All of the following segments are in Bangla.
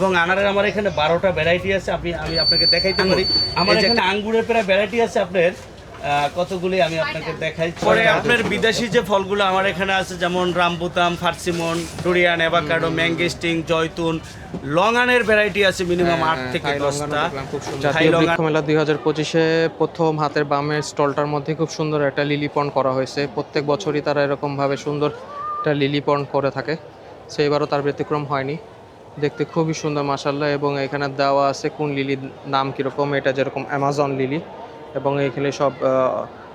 এবং আনারের আমার এখানে বারোটা ভ্যারাইটি আছে আমি আমি আপনাকে দেখাইতে পারি। আমার এখানে আঙ্গুরের প্রায় ভ্যারাইটি আছে আপনার কতগুলি আমি আপনাকে দেখাই। পরে আপনার বিদেশি যে ফলগুলো আমার এখানে আছে যেমন rambutan persimmon durian avocado mangosteen Joytun লংআনের ভ্যারাইটি আছে মিনিমাম আট থেকে দশটা। জাতীয় বৃক্ষ মেলা দুই হাজার পঁচিশে প্রথম হাতের বামের স্টলটার মধ্যে খুব সুন্দর একটা লিলি পন্ড করা হয়েছে। প্রত্যেক বছরই তারা এরকমভাবে সুন্দর একটা লিলি পন্ড করে থাকে। সেইবারও তার ব্যতিক্রম হয়নি। দেখতে খুবই সুন্দর মাসাল্লাহ এবং এখানে দেওয়া আছে কোন লিলির নাম কীরকম, এটা যেরকম অ্যামাজন লিলি। এবং এখানে সব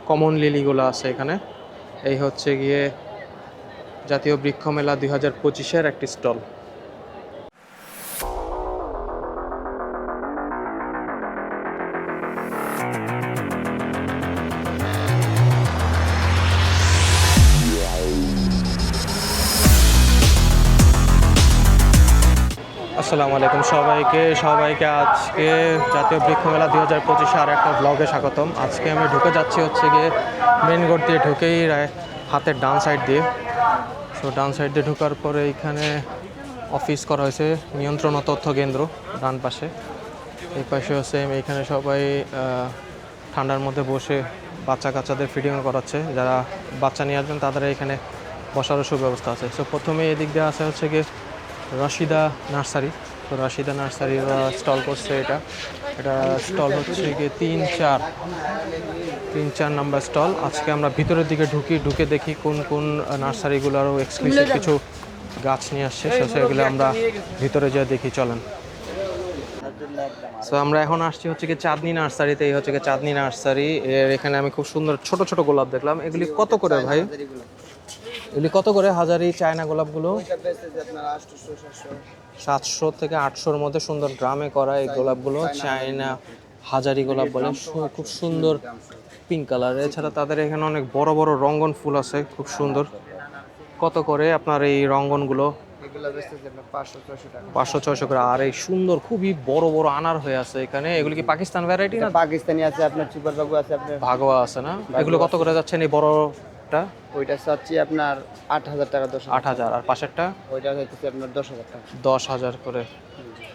কমন লিলিগুলো আছে এখানে। এই হচ্ছে গিয়ে জাতীয় বৃক্ষ মেলা দুই হাজার পঁচিশের একটি স্টল। আসসালামু আলাইকুম সবাইকে সবাইকে আজকে জাতীয় বৃক্ষ মেলা দুই হাজার পঁচিশে আর একটা ব্লগে স্বাগতম। আজকে আমি ঢুকে যাচ্ছি হচ্ছে গিয়ে মেন গেট দিয়ে ঢুকেই হাতের ডান সাইড দিয়ে। সো ডান সাইড দিয়ে ঢোকার পরে এইখানে অফিস করা হয়েছে, নিয়ন্ত্রণ ও তথ্য কেন্দ্র ডান পাশে। এই পাশেও সেম এইখানে সবাই ঠান্ডার মধ্যে বসে বাচ্চা কাচ্চাদের ফিডিংও করাচ্ছে। যারা বাচ্চা নিয়ে আসবেন, তাদের এখানে বসারও সুব্যবস্থা আছে। সো প্রথমে এদিক দিয়ে আসা হচ্ছে গিয়ে রশিদা নার্সারি। তো রশিদা নার্সারি স্টল করছে এটা। এটা স্টল হচ্ছে গিয়ে তিন চার তিন চার নাম্বার স্টল আজকে আমরা ভিতরের দিকে ঢুকি ঢুকে দেখি কোন কোন নার্সারিগুলো আরও এক্সক্লুসিভ কিছু গাছ নিয়ে আসছে। সেগুলো আমরা ভিতরে যা দেখি চলেন। সো আমরা এখন আসছি হচ্ছে কি চাঁদনি নার্সারিতে। এই হচ্ছে কি চাঁদনি নার্সারি। এর এখানে আমি খুব সুন্দর ছোট ছোট গোলাপ দেখলাম। এগুলি কত করে ভাই? এগুলি কত করে হাজারি চায়না গোলাপগুলো? সাতশো। থেকে আটশোর মধ্যে সুন্দর গ্রামে করা এই গোলাপগুলো চায়না হাজারি গোলাপ বলে। খুব সুন্দর পিঙ্ক কালার এছাড়া তাদের এখানে অনেক বড় বড় রঙ্গন ফুল আছে খুব সুন্দর। কত করে আপনার এই রঙ্গনগুলো? পাঁচশো ছয়শো করে। আর এই সুন্দর খুবই বড় বড় আনার হয়ে আছে এখানে। এগুলো কি পাকিস্তান ভ্যারাইটি না? পাকিস্তানি আছে আপনার সুপার বাবু আছে আপনার ভাগোয়া আছে না? এগুলো কত করে যাচ্ছেন এই বড়টা ওইটা চাচ্ছি আপনার আট হাজার টাকা দশ আট হাজার আর পাশেরটা? ওইটা হচ্ছে আপনার দশ হাজার টাকা। দশ হাজার করে।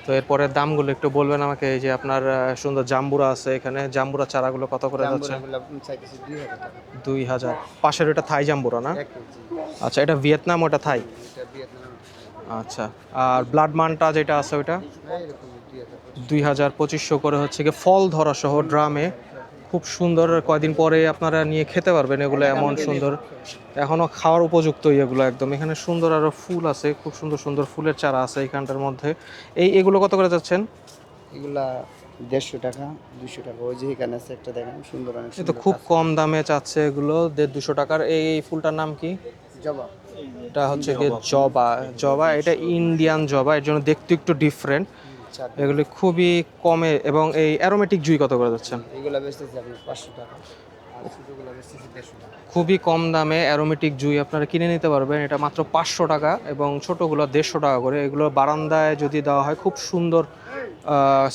তো এরপরে দামগুলো একটু বলবেন আমাকে এই যে আপনার সুন্দর জাম্বুরা আছে এখানে। জাম্বুরা চারাগুলো কত করে যাচ্ছে? চাইতেছি দুই হাজার পাশের ওটা থাই জাম্বুরা না? আচ্ছা এটা ভিয়েতনাম ওটা থাই? আচ্ছা আর ব্লাড মানটা যেটা আছে ওইটা? দুই হাজার দুই হাজার পঁচিশশো করে হচ্ছে কি ফল ধরা সহ ড্রামে। খুব সুন্দর কয়দিন পরে আপনারা নিয়ে খেতে পারবেন এগুলো এমন সুন্দর। এখনও খাওয়ার উপযুক্ত এগুলো একদম। এখানে সুন্দর আরও ফুল আছে খুব সুন্দর সুন্দর ফুলের চারা আছে এখানটার মধ্যে। এই এগুলো কত করে যাচ্ছেন? এগুলা দেড়শো টাকা দুশো টাকা। ওই যে এখানে আছে একটা দেখেন সুন্দর অনেক এ তো খুব কম দামে চাচ্ছে এগুলো দেড় দুশো টাকার। এই ফুলটার নাম কি? জবা। এটা হচ্ছে জবা জবা। এটা ইন্ডিয়ান জবা এর জন্য দেখতে একটু ডিফারেন্ট এগুলি খুবই কমে এবং এই অ্যারোমেটিক জুই কত করে যাচ্ছেন এগুলা বেচতেছে পাঁচশো টাকা। খুবই কম দামে অ্যারোমেটিক জুই আপনারা কিনে নিতে পারবেন। এটা মাত্র পাঁচশো টাকা এবং ছোটোগুলো দেড়শো টাকা করে। এগুলো বারান্দায় যদি দেওয়া হয় খুব সুন্দর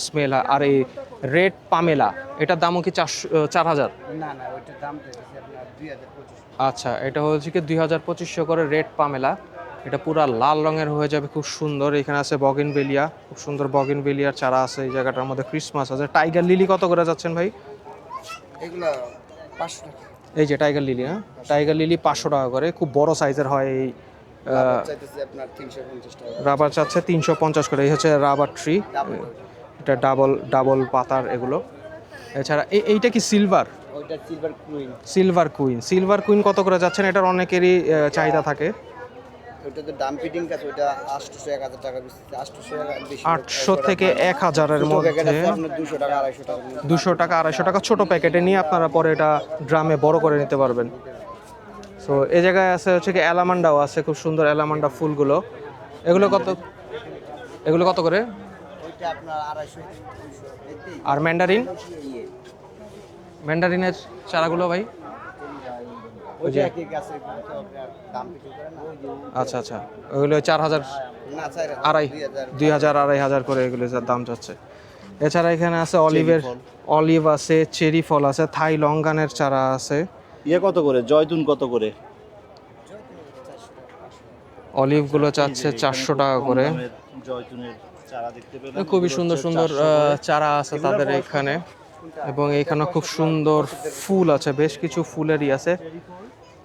স্মেল হয় আর এই রেড পামেলা এটার দামও কি চারশো চার হাজার আচ্ছা এটা হচ্ছে কি দুই হাজার পঁচিশশো করে রেড পামেলা এটা পুরা লাল রঙের হয়ে যাবে খুব সুন্দর। এখানে আছে বগিন বেলিয়া খুব সুন্দর বগিন বেলিয়ার চারা আছে এই জায়গাটার মধ্যে ক্রিসমাস আছে। টাইগার লিলি কত করে যাচ্ছেন ভাই? এগুলা পাঁচশো টাকা। এই যে টাইগার লিলি হ্যাঁ? টাইগার লিলি পাঁচশো টাকা করে খুব বড় সাইজের হয় এই রাবার চাচ্ছে তিনশো পঞ্চাশ করে এই হচ্ছে রাবার ট্রি এটা ডাবল ডাবল পাতার এগুলো। এছাড়া এই- এইটা কি silver silver queen silver queen silver queen কত করে যাচ্ছেন? এটার অনেকেরই চাহিদা থাকে। ওইটা তো দাম ফিটিং কাছে ওইটা আটশোশো এক হাজার টাকা বেশি আটশোশো বেশি। আটশো থেকে এক হাজারের মধ্যে দুশো টাকা আড়াইশো টাকা দুশো টাকা আড়াইশো টাকা ছোট প্যাকেটে নিয়ে আপনারা পরে এটা ড্রামে বড় করে নিতে পারবেন। সো এই জায়গায় আছে হচ্ছে কি অ্যালামান্ডাও আছে খুব সুন্দর অ্যালামান্ডা ফুলগুলো। এগুলো কত? এগুলো কত করে? আর ম্যান্ডারিন? ম্যান্ডারিনের চারাগুলো ভাই ওইটা একই গাছে কিন্তু আপনার দাম ফিটিং করে না আচ্ছা আচ্ছা। ওইগুলো চার হাজার আড়াই দুই হাজার। আড়াই হাজার করে এগুলো দাম যাচ্ছে। এছাড়া এখানে আছে অলিভের অলিভ আছে চেরি ফল আছে থাই লঙ্গানের চারা আছে। ইয়ে কত করে? জয়তুন কত করে? অলিভগুলো চাচ্ছে চারশো টাকা করে। খুবই সুন্দর সুন্দর আহ, চারা আছে তাদের এখানে। এবং এখানে খুব সুন্দর ফুল আছে বেশ কিছু ফুলেরই আছে।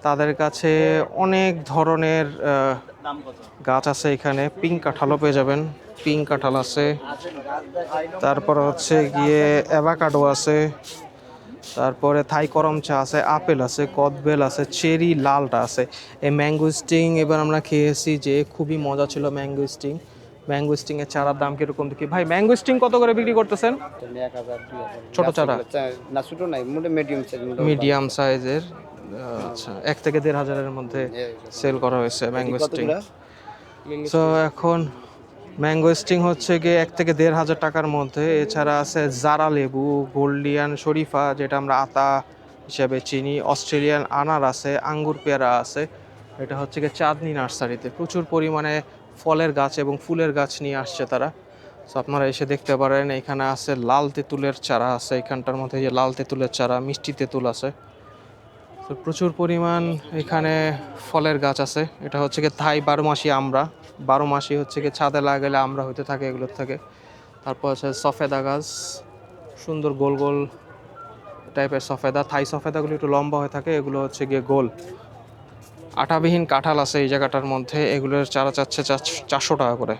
তাদের কাছে অনেক ধরনের গাছ আছে এখানে। পিঙ্ক কাঁঠালও পেয়ে যাবেন। পিঙ্ক কাঁঠাল আছে। তারপর হচ্ছে গিয়ে অ্যাভাকাডো আছে। তারপরে থাই করম চা আছে আপেল আছে কদবেল আছে চেরি লালটা আছে। এই ম্যাঙ্গো স্টিং এবার আমরা খেয়েছি যে খুবই মজা ছিল ম্যাঙ্গো স্টিং। ম্যাঙ্গো স্টিং এর চারার দাম কীরকম দেখি। ভাই ম্যাঙ্গো স্টিং কত করে বিক্রি করতেছেন? ছোট চারা? না ছোট নাই মিডিয়াম সাইজের আচ্ছা এক থেকে দেড় হাজারের মধ্যে সেল করা হয়েছে ম্যাঙ্গো স্টিং তো এখন ম্যাঙ্গো স্টিং হচ্ছে গিয়ে এক থেকে দেড় হাজার টাকার মধ্যে। এছাড়া আছে জারা লেবু গোল্ডিয়ান শরীফা যেটা আমরা আতা হিসাবে চিনি অস্ট্রেলিয়ান আনার আছে আঙ্গুর পেয়ারা আছে। এটা হচ্ছে গিয়ে চাঁদনি নার্সারিতে। প্রচুর পরিমাণে ফলের গাছ এবং ফুলের গাছ নিয়ে আসছে তারা। তো আপনারা এসে দেখতে পারেন এখানে আছে লাল তেঁতুলের চারা আছে। এখানটার মধ্যে যে লাল তেঁতুলের চারা মিষ্টি তেঁতুল আছে। তো প্রচুর পরিমাণ এখানে ফলের গাছ আছে। এটা হচ্ছে কি থাই বারো মাসি আমরা। বারো মাসি হচ্ছে কি ছাদে লাগালে আমরা হতে থাকে এগুলোর থেকে। তারপর আছে সফেদা গাছ। সুন্দর গোল গোল টাইপের সফেদা। থাই সফেদাগুলো একটু লম্বা হয়ে থাকে, এগুলো হচ্ছে গিয়ে গোল। আটাবিহীন কাঁঠাল আছে এই জায়গাটার মধ্যে। এগুলোর চারা চাচ্ছে চার- চারশো টাকা করে।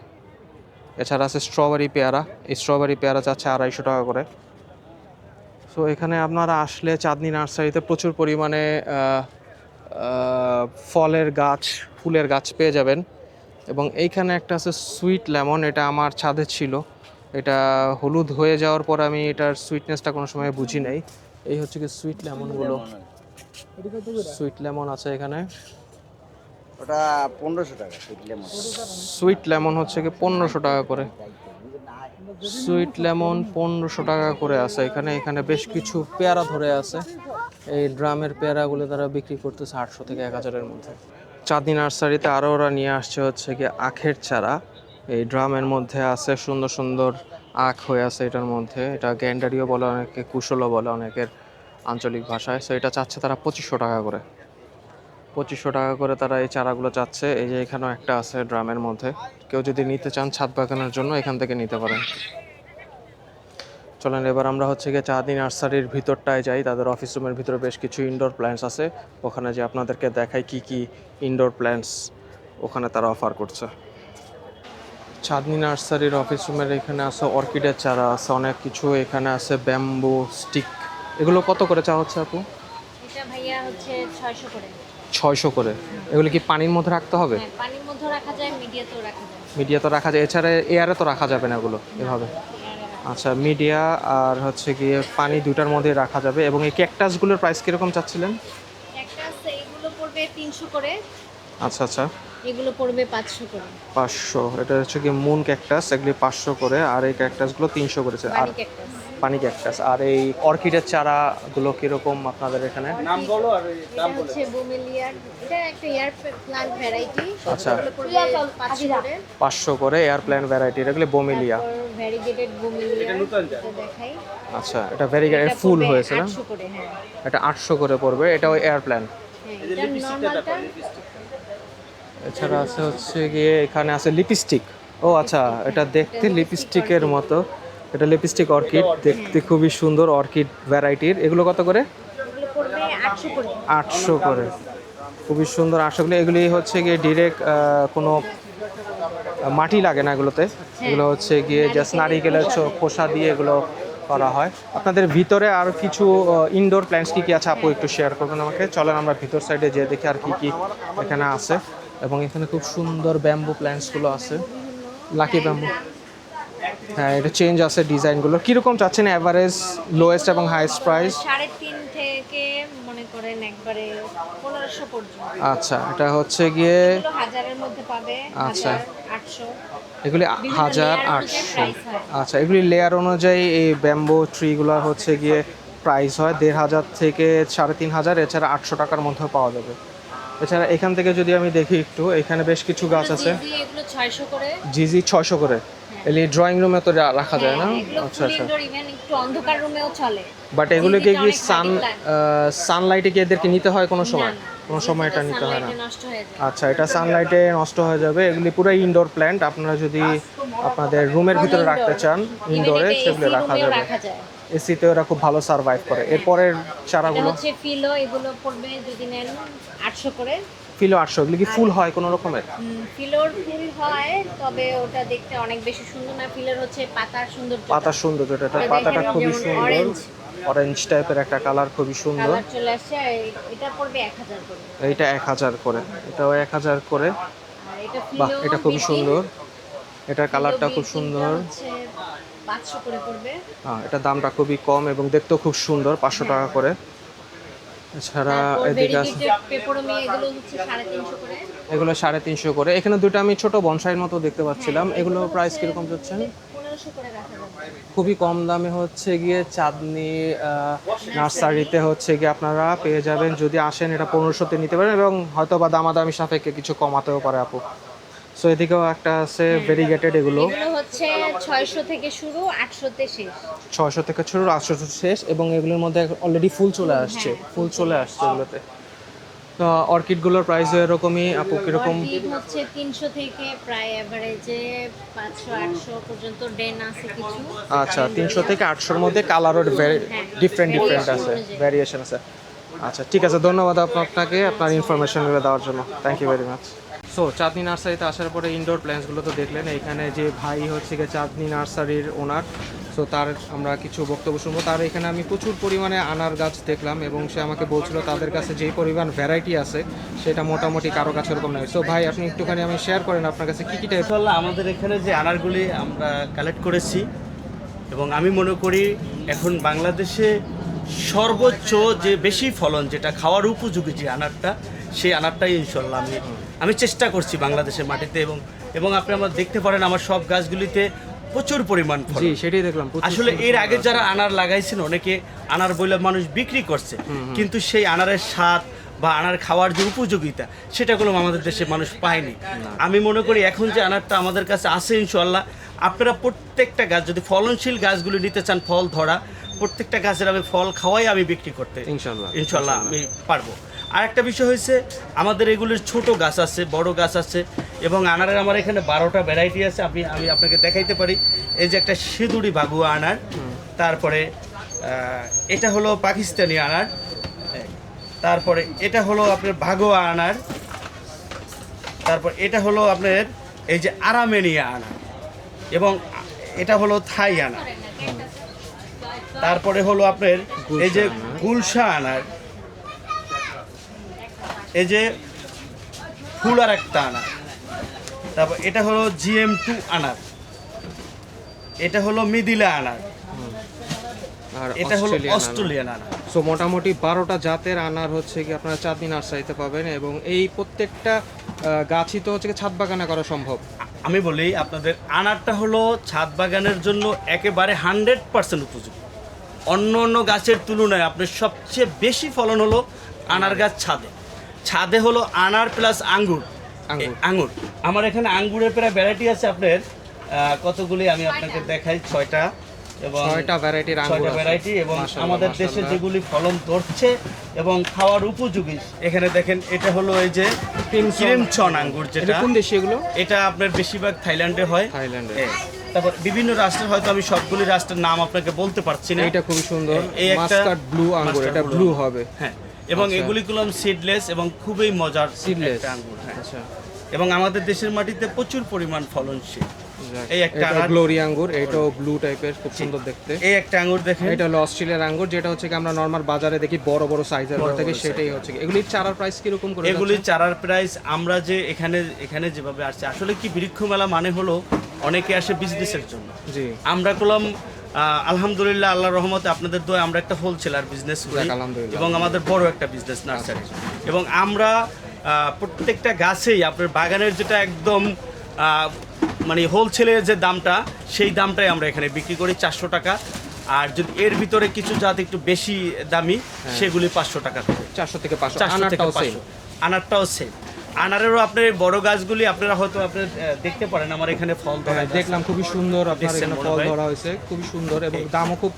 এছাড়া আছে স্ট্রবেরি পেয়ারা। এই স্ট্রবেরি পেয়ারা চাচ্ছে আড়াইশো টাকা করে। সো এখানে আপনারা আসলে চাঁদনি নার্সারিতে প্রচুর পরিমাণে ফলের গাছ ফুলের গাছ পেয়ে যাবেন। এবং এইখানে একটা আছে সুইট লেমন এটা আমার ছাদে ছিল। এটা হলুদ হয়ে যাওয়ার পর আমি এটার সুইটনেসটা কোনো সময় বুঝি নাই। এই হচ্ছে কি সুইট লেমনগুলো সুইট লেমন আছে এখানে। ওটা পনেরোশো টাকা লেমন সুইট লেমন হচ্ছে কি পনেরোশো টাকা করে। সুইট লেমন পনেরোশো টাকা করে আছে। এখানে এখানে বেশ কিছু পেয়ারা ধরে আছে। এই ড্রামের পেয়ারাগুলো তারা বিক্রি করতেছে আটশো থেকে এক হাজারের মধ্যে। চাঁদনি নার্সারিতে আরও ওরা নিয়ে আসছে হচ্ছে কি আখের চারা। এই ড্রামের মধ্যে আছে সুন্দর সুন্দর আখ হয়ে আছে এটার মধ্যে। এটা গ্যান্ডারিও বলে অনেকে, কুশলও বলে অনেকের আঞ্চলিক ভাষায়। সো এটা চাচ্ছে তারা পঁচিশশো টাকা করে। পঁচিশশো টাকা করে তারা এই চারাগুলো চাচ্ছে। এই যে এখানেও একটা আছে ড্রামের মধ্যে। কেউ যদি নিতে চান ছাদ বাগানের জন্য, এখান থেকে নিতে পারেন। চলেন, এবার আমরা হচ্ছে গিয়ে চাঁদি নার্সারির ভিতরটায় যাই। তাদের অফিস রুমের ভিতরে বেশ কিছু ইনডোর প্ল্যান্টস আছে। ওখানে যে আপনাদেরকে দেখাই কি কি ইনডোর প্ল্যান্টস ওখানে তারা অফার করছে। চাঁদনি নার্সারির অফিস রুমের এখানে আছে অর্কিডের চারা, আছে অনেক কিছু। এখানে আছে ব্যাম্বু স্টিক এগুলো কত করে চা হচ্ছে আপু? ভাইয়া হচ্ছে ছয়শো করে। ছয়শো করে। এগুলো কি পানির মধ্যে রাখতে হবে? হ্যাঁ পানির মধ্যেও রাখা যায় মিডিয়াতেও রাখা যায়। মিডিয়া তো রাখা যায়। এছাড়া এয়ারে তো রাখা যাবে না এগুলো এভাবে। আচ্ছা মিডিয়া আর হচ্ছে গিয়ে পানি দুটার মধ্যে রাখা যাবে। এবং এই ক্যাকটাসগুলোর প্রাইস কীরকম চাচ্ছিলেন? পড়বে তিনশো করে। আচ্ছা আচ্ছা। এগুলো পড়বে পাঁচশো করে। পাঁচশো। এটা হচ্ছে কি মুন ক্যাকটাস এগুলি পাঁচশো করে। আর এই ক্যাকটাসগুলো তিনশো করেছে। আর পানি ক্যাকটাস আর এই অর্কিডের চারাগুলো কীরকম আপনাদের এখানে? নাম বলো আর এটা হচ্ছে বোমেলিয়ার এটা একটা এয়ার প্লান্ট ভ্যারাইটি আচ্ছা। এগুলো পড়বে পাঁচশো করে। এয়ার প্ল্যান ভ্যারাইটির এগুলি বোমিলিয়া। ভ্যারিগেটেড বোমেলিয়া নতুন জাত। দেখাই। আচ্ছা এটা ভেরি এটা ফুল হয়েছে না? 800 করে হ্যাঁ। এটা আটশো করে পড়বে। এটাও এয়ার হ্যাঁ এটা নরমালটা এছাড়া আছে হচ্ছে গিয়ে এখানে আছে লিপস্টিক ও আচ্ছা এটা দেখতে লিপস্টিকের মতো। এটা লিপস্টিক অর্কিড দেখতে খুবই সুন্দর অর্কিড ভ্যারাইটির এগুলো কত করে? আটশো করে। খুবই সুন্দর আশাগুলো এগুলি হচ্ছে গিয়ে ডিরেক্ট কোনো মাটি লাগে না এগুলোতে। এগুলো হচ্ছে গিয়ে জাস্ট নারিকেলের খোসা দিয়ে এগুলো করা হয়। আপনাদের ভিতরে আর কিছু ইনডোর প্ল্যান্টস কি কি আছে আপু একটু শেয়ার করবেন আমাকে? চলেন আমরা ভিতর সাইডে যেয়ে দেখি আর কি কি এখানে আছে। এবং এখানে খুব সুন্দর ব্যাম্বু প্ল্যান্টসগুলো আছে। লাকি ব্যাম্বু হ্যাঁ এটা চেঞ্জ আছে ডিজাইনগুলো কীরকম চাচ্ছেন অ্যাভারেজ লোয়েস্ট এবং হাইস্ট প্রাইস সাড়ে তিন থেকে মনে করেন একবারে পনেরোশো পর্যন্ত। আচ্ছা এটা হচ্ছে গিয়ে হাজারের মধ্যে পাবে আচ্ছা। আটশো। এগুলি হাজার আটশো। আচ্ছা এগুলি লেয়ার অনুযায়ী এই ব্যাম্বো ট্রিগুলো হচ্ছে গিয়ে প্রাইস হয় দেড় হাজার থেকে সাড়ে তিন হাজার এছাড়া আটশো টাকার মধ্যে পাওয়া যাবে। এছাড়া এখান থেকে যদি আমি দেখি একটু এখানে বেশ কিছু গাছ আছে। জিজি ছয়শো করে। এলি ড্রয়িং রুমে তো রাখা যায় না? হ্যাঁ, আচ্ছা আচ্ছা। ইভেন একটু অন্ধকার রুমেও চলে। বাট এগুলোকে কি সান সানলাইটে কি এদেরকে নিতে হয় কোনো সময়? কোনো সময় এটা নিতে হয় না। আচ্ছা এটা সানলাইটে নষ্ট হয়ে যাবে। এগুলি পুরো ইনডোর প্ল্যান্ট আপনারা যদি আপনাদের রুমের ভিতরে রাখতে চান ইনডোরে সেগুলো রাখা যাবে। এসিতে ওরা খুব ভালো সার্ভাইভ করে। এরপরের চারাগুলো? হচ্ছে ফিলো এগুলো পড়বে যদি নেন আটশো করে। ফিলো আটশো এগুলি কি ফুল হয় কোনো রকমের? ফিলোর ফুল হয় তবে ওটা দেখতে অনেক বেশি সুন্দর না ফিলোর হচ্ছে পাতার সুন্দর পাতা সুন্দর যেটা এটা এটা পাতাটা খুবই সুন্দর। অরেঞ্জ টাইপের একটা কালার খুবই সুন্দর। চলে আসছে এটা পড়বে এক হাজার করে। এইটা এক হাজার করে এটাও এক হাজার করে। আর এটা বাহ এটা খুবই সুন্দর। এটার কালারটা খুব সুন্দর। পাঁচশো করে পড়বে। হ্যাঁ এটার দামটা খুবই কম এবং দেখতেও খুব সুন্দর পাঁচশো টাকা করে। এছাড়া এদিকে আছে এগুলো হচ্ছে সাড়ে তিনশো করে। এখানে দুটো আমি ছোট বনসাইয়ের মতো দেখতে পাচ্ছিলাম। এগুলো প্রাইস কীরকম রাখা খুবই কম দামে হচ্ছে গিয়ে চাঁদনি নার্সারিতে হচ্ছে গিয়ে আপনারা পেয়ে যাবেন। যদি আসেন এটা পনেরোশোতে নিতে পারেন এবং হয়তো বা দামাদামি সাপেক্ষে কিছু কমাতেও পারে আপু। সো এদিকেও একটা আছে ভেরিগেটেড এগুলো। এগুলো হচ্ছে ছয়শো থেকে শুরু আটশোতে শেষ। ছয়শো থেকে শুরু আটশো শেষ এবং এগুলোর মধ্যে অলরেডি ফুল চলে আসছে। ফুল চলে আসছে এগুলোতে। তো অর্কিডগুলোর প্রাইস এরকমই আপু কীরকম? হচ্ছে তিনশো থেকে প্রায় অ্যাভারেজে পাঁচশো আটশো পর্যন্ত ডেন আছে কিছু। আচ্ছা তিনশো থেকে আটশোর মধ্যে কালারও ডিফারেন্ট ডিফারেন্ট আছে। ভ্যারিয়েশন আছে। আচ্ছা ঠিক আছে ধন্যবাদ আপনা- আপনাকে আপনার ইনফরমেশনগুলো দেওয়ার জন্য। Thank you very much so Chandni নার্সারিতে আসার পরে ইনডোর প্ল্যান্টসগুলো তো দেখলেন। এখানে যে ভাই হচ্ছে গিয়ে চাঁদনি নার্সারির ওনার। সো তার আমরা কিছু বক্তব্য শুনব। তার এখানে আমি প্রচুর পরিমাণে আনার গাছ দেখলাম এবং সে আমাকে বলছিল তাদের কাছে যেই পরিমাণ ভ্যারাইটি আছে, সেটা মোটামুটি কারও কাছে এরকম নয়। সো ভাই, আপনি একটুখানি আমি শেয়ার করেন আপনার কাছে কী কী টাইপ আমাদের এখানে যে আনারগুলি আমরা কালেক্ট করেছি, এবং আমি মনে করি এখন বাংলাদেশে সর্বোচ্চ যে বেশি ফলন, যেটা খাওয়ার উপযোগী যে আনারটা সেই আনারটাই ইনশাল্লাহ আমি আমি চেষ্টা করছি বাংলাদেশের মাটিতে এবং এবং আপনি আমার দেখতে পারেন আমার সব গাছগুলিতে প্রচুর পরিমাণ ফল সেটাই দেখলাম আসলে এর আগে যারা আনার লাগাইছেন অনেকে আনার বইলে মানুষ বিক্রি করছে কিন্তু সেই আনারের স্বাদ বা আনার খাওয়ার যে উপযোগিতা সেটাগুলো আমাদের দেশে মানুষ পায়নি। আমি মনে করি এখন যে আনারটা আমাদের কাছে আছে ইনশাল্লাহ আপনারা প্রত্যেকটা গাছ যদি ফলনশীল গাছগুলি নিতে চান ফল ধরা প্রত্যেকটা গাছের আমি ফল খাওয়াই আমি বিক্রি করতে ইনশাল্লাহ, ইনশাল্লাহ আমি পারব। আর একটা বিষয় হয়েছে আমাদের এগুলির ছোট গাছ আছে বড় গাছ আছে এবং আনারের আমার এখানে বারোটা ভ্যারাইটি আছে আমি আমি আপনাকে দেখাইতে পারি। এই যে একটা সিঁদুরি বাগুয়া আনার তারপরে এটা হলো পাকিস্তানি আনার তারপরে এটা হলো আপনার ভাগোয়া আনার তারপর এটা হলো আপনার এই যে আরামেনিয়া আনার এবং এটা হলো থাই আনার। তারপরে হলো আপনার এই যে গুলশা আনার। এই যে ফুল আর একটা আনার। তারপর এটা হলো জিএম টু আনার। এটা হলো মিদিলা আনার। আর এটা হলো অস্ট্রেলিয়ান আনার। সো মোটামুটি বারোটা জাতের আনার হচ্ছে কি আপনারা চাঁদনি নার্সারিতে পাবেন এবং এই প্রত্যেকটা গাছই তো হচ্ছে ছাদ বাগানে করা সম্ভব। আমি বলি আপনাদের আনারটা হলো ছাদ বাগানের জন্য একেবারে হান্ড্রেড পার্সেন্ট উপযোগী। অন্য অন্য গাছের তুলনায় আপনার সবচেয়ে বেশি ফলন হলো আনার গাছ ছাদে। ছাদে হলো আনার প্লাস আঙ্গুর। আঙ্গুর। আমার এখানে আঙ্গুরের প্রায় ভ্যারাইটি আছে আপনার কতগুলি আমি আপনাকে দেখাই ছয়টা এবং ছয়টা ভ্যারাইটির আঙ্গুর ছয়টা ভ্যারাইটি এবং আমাদের দেশে যেগুলি ফলন ধরছে এবং খাওয়ার উপযোগী। এখানে দেখেন এটা হলো এই যে ক্রিমচন আঙ্গুর যেটা। কোন দেশি এগুলো? এটা আপনার বেশিরভাগ থাইল্যান্ডে হয়। থাইল্যান্ডে। হ্যাঁ। তারপর বিভিন্ন রাষ্ট্রের হয়তো আমি সবগুলি রাষ্ট্রের নাম আপনাকে বলতে পারছি না। এটা খুবই সুন্দর। এই একটা ব্লু আঙ্গুর এটা ব্লু। হবে। হ্যাঁ এবং আচ্ছা। এগুলি গুলো সিডলেস এবং খুবই মজার সিডলেস আঙ্গুর হ্যাঁ। আচ্ছা। এবং আমাদের দেশের মাটিতে প্রচুর পরিমাণ ফলনশীল। এই একটা গ্লোরি আঙ্গুর এটাও ব্লু টাইপের খুব সুন্দর দেখতে। এই একটা আঙ্গুর দেখেন। এটা হলো অস্ট্রেলিয়ার আঙ্গুর যেটা হচ্ছে কি আমরা নর্মাল বাজারে দেখি বড় বড় সাইজের বড় থেকে সেটাই হচ্ছে এগুলির চারার প্রাইস কীরকম করে এগুলি চারার প্রাইস আমরা যে এখানে এখানে যেভাবে আসছে আসলে কি বৃক্ষ মেলা মানে হলো অনেকে আসে বিজনেসের জন্য। জি। আমরা করলাম আলহামদুলিল্লাহ আল্লাহ রহমতে আপনাদের দোয়া আমরা একটা হোলসেলার বিজনেস করি এবং আমাদের বড় একটা বিজনেস নার্সারি এবং আমরা প্রত্যেকটা গাছেই আপনার বাগানের যেটা একদম মানে হোলসেলের যে দামটা সেই দামটাই আমরা এখানে বিক্রি করি চারশো টাকা। আর যদি এর ভিতরে কিছু জাত একটু বেশি দামি সেগুলি পাঁচশো টাকা চারশো থেকে পাঁচশো চারশো থেকে পাঁচশো। আনারটাও সেম আনারেরও আপনার এই বড় গাছগুলি আপনারা হয়তো আপনার দেখতে পারেন। আমার এখানে ফল ধরা হ্যাঁ, দেখলাম খুবই সুন্দর আপনার এখানে ফল ধরা হয়েছে খুবই সুন্দর এবং দামও খুব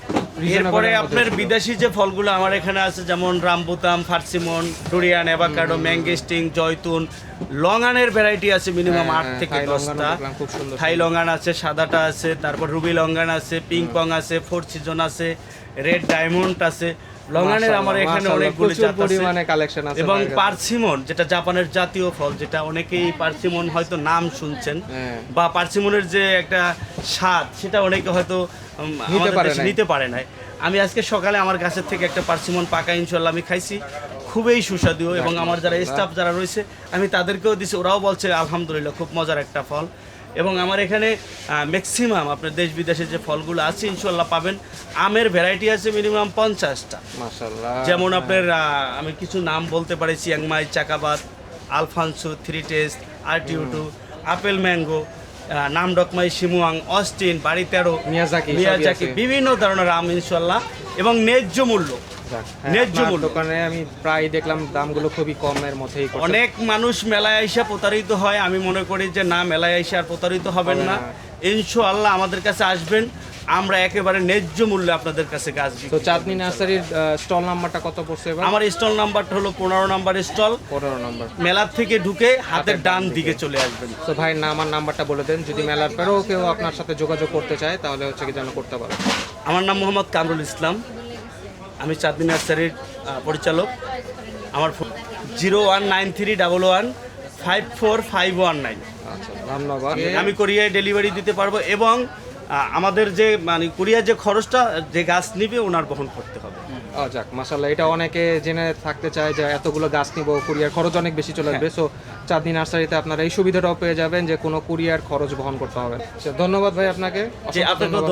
এরপরে আপনার বিদেশি যে ফলগুলো আমার এখানে আছে যেমন rambutan persimmon durian avocado mangosteen Joytun লঙ্গানের ভ্যারাইটি আছে মিনিমাম হ্যাঁ, আট হ্যাঁ, থেকে দশটা। থাই। লঙ্গান আছে সাদাটা আছে তারপর রুবি লঙ্গান আছে পিঙ্ক পং আছে ফোর সিজন আছে রেড ডায়মন্ড আছে। লঙ্গানের আমার এখানে অনেকগুলো প্রচুর পরিমাণে কালেকশন আছে এবং পার্সিমন যেটা জাপানের জাতীয় ফল যেটা অনেকেই পার্সিমন হয়তো নাম শুনছেন হ্যাঁ। বা পার্সিমনের যে একটা স্বাদ সেটা অনেকে হয়তো নিতে পারে দেশে নিতে পারে নাই। আমি আজকে সকালে আমার গাছের থেকে একটা পার্সিমন পাকা ইনশাল্লাহ আমি খাইছি। খুবই সুস্বাদু এবং আমার যারা স্টাফ যারা রয়েছে আমি তাদেরকেও দিছি ওরাও বলছে আলহামদুলিল্লাহ খুব মজার একটা ফল। এবং আমার এখানে ম্যাক্সিমাম আপনার দেশ বিদেশে যে ফলগুলো আছে ইনশাল্লাহ পাবেন। আমের ভ্যারাইটি আছে মিনিমাম পঞ্চাশটা। যেমন আপনার আমি কিছু নাম বলতে পারি Chiang Mai চাকাবাদ Alphonso three taste R two E two apple mango Nam Dok Mai শিমুয়াং Austin বাড়ি তেরো মিয়াজাকি বিভিন্ন ধরনের আম ইনশাল্লাহ এবং ন্যায্য মূল্য যাক, হ্যাঁ, ন্যায্য আপনার মূল্য। দোকানে আমি প্রায় দেখলাম দামগুলো খুবই কমের মধ্যেই অনেক মানুষ মেলায় আইসা প্রতারিত হয় আমি মনে করি যে না মেলায় আইসা আর প্রতারিত হবেন না। ইনশাআল্লাহ আমাদের কাছে আসবেন আমরা একেবারে ন্যায্য মূল্যে আপনাদের কাছে গাছ তো চাঁদনি। নার্সারির স্টল নাম্বারটা কত পড়ছে আমার স্টল নাম্বারটা হলো পনেরো নাম্বার স্টল। পনেরো নম্বর। মেলার থেকে ঢুকে হাতের ডান দিকে। চলে আসবেন। তো ভাই না আমার নাম্বারটা বলে দেন। যদি মেলার পরেও কেউ আপনার সাথে যোগাযোগ করতে চায় তাহলে হচ্ছে কি যেন করতে পারে। আমার নাম মোহাম্মদ কামরুল ইসলাম। আমি চাঁদনি নার্সারির পরিচালক। আমার zero one nine three double one five four five one nine. আচ্ছা ধন্যবাদ। আমি কোরিয়ায় ডেলিভারি দিতে পারব এবং আমাদের যে মানে কোরিয়ার যে খরচটা যে গাছ নিবে ওনার বহন করতে হবে। যাক মাসাল্লাহ এটা অনেকে জেনে থাকতে চায় যে এতগুলো গাছ নিব কুরিয়ার খরচ অনেক বেশি চলে আসবে। সো চাঁদনি নার্সারিতে আপনারা এই সুবিধাটাও পেয়ে যাবেন যে কোনো কুরিয়ার খরচ বহন করতে হবে। ধন্যবাদ ভাই আপনাকে। যে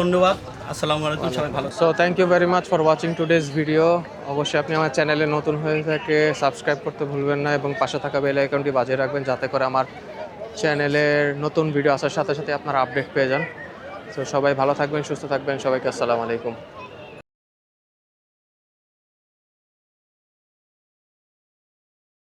ধন্যবাদ। আসসালামু আলাইকুম সবাই ভালো so thank you very much for watching today's video অবশ্যই আপনি আমার চ্যানেলে নতুন হয়ে থাকে সাবস্ক্রাইব করতে ভুলবেন না এবং পাশে থাকা বেল আইকনটি বাজিয়ে রাখবেন যাতে করে আমার চ্যানেলের নতুন ভিডিও আসার সাথে সাথে আপনারা আপডেট পেয়ে যান। তো সবাই ভালো থাকবেন সুস্থ থাকবেন। সবাইকে আসসালামু আলাইকুম।